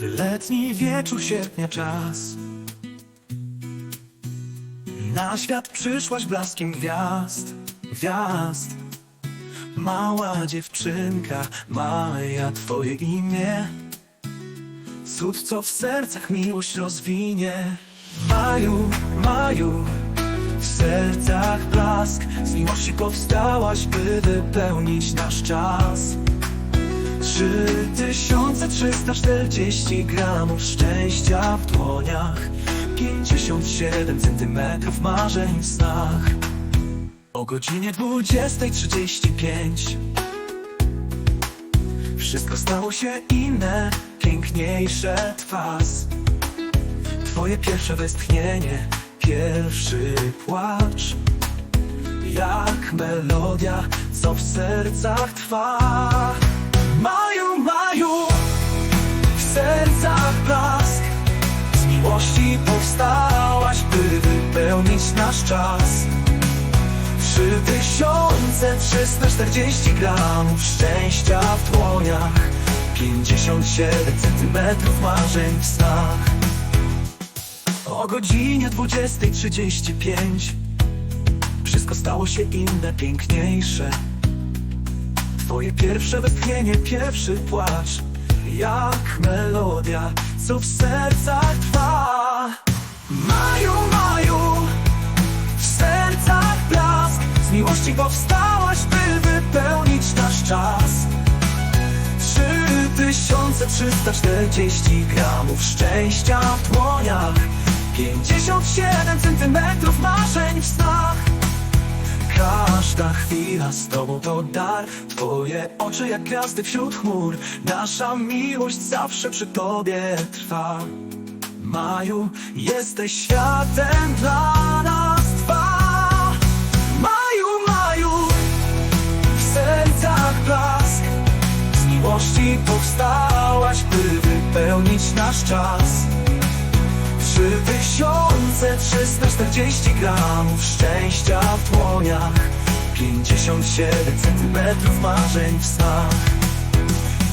Letni wieczór, sierpnia czas. Na świat przyszłaś blaskiem gwiazd, gwiazd. Mała dziewczynka, Maja twoje imię. Cud, co w sercach miłość rozwinie. Maju, Maju W sercach blask. Z miłości powstałaś, by wypełnić nasz czas 3340 gramów szczęścia w dłoniach. 57 centymetrów marzeń w snach. O godzinie 20.35 Wszystko stało się inne, piękniejsze twas Twoje pierwsze westchnienie, pierwszy płacz. Jak melodia, co w sercach trwa. Maju, maju, sercach blask. Z miłości powstałaś, by wypełnić nasz czas. 3340 gramów szczęścia w dłoniach. 57 centymetrów marzeń w snach. O godzinie 20.35 Wszystko stało się inne, piękniejsze. Twoje pierwsze westchnienie, pierwszy płacz Jak melodia, co w sercach trwa. Maju, maju w sercach blask. Z miłości powstałaś, by wypełnić nasz czas. 3340 gramów szczęścia w dłoniach. 57 centymetrów marzeń w snach Każda chwila z tobą to dar. Twoje oczy jak gwiazdy wśród chmur. Nasza miłość zawsze przy tobie trwa. Maju, jesteś światem dla nas dwa. Maju, Maju, w sercach blask. Z miłości powstałaś, by wypełnić nasz czas. 3340 gramów szczęścia w dłoniach 57 centymetrów marzeń w snach.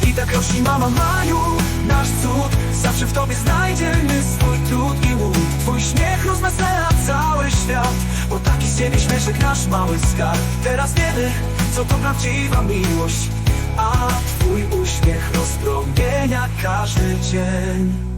I tak rośnie mama Maju, nasz cud. Zawsze w tobie znajdziemy swój trud i łód Twój śmiech rozwesela cały świat Bo taki z ciebie śmieszek nasz mały skarb Teraz wiemy, co to prawdziwa miłość A twój uśmiech rozpromienia każdy dzień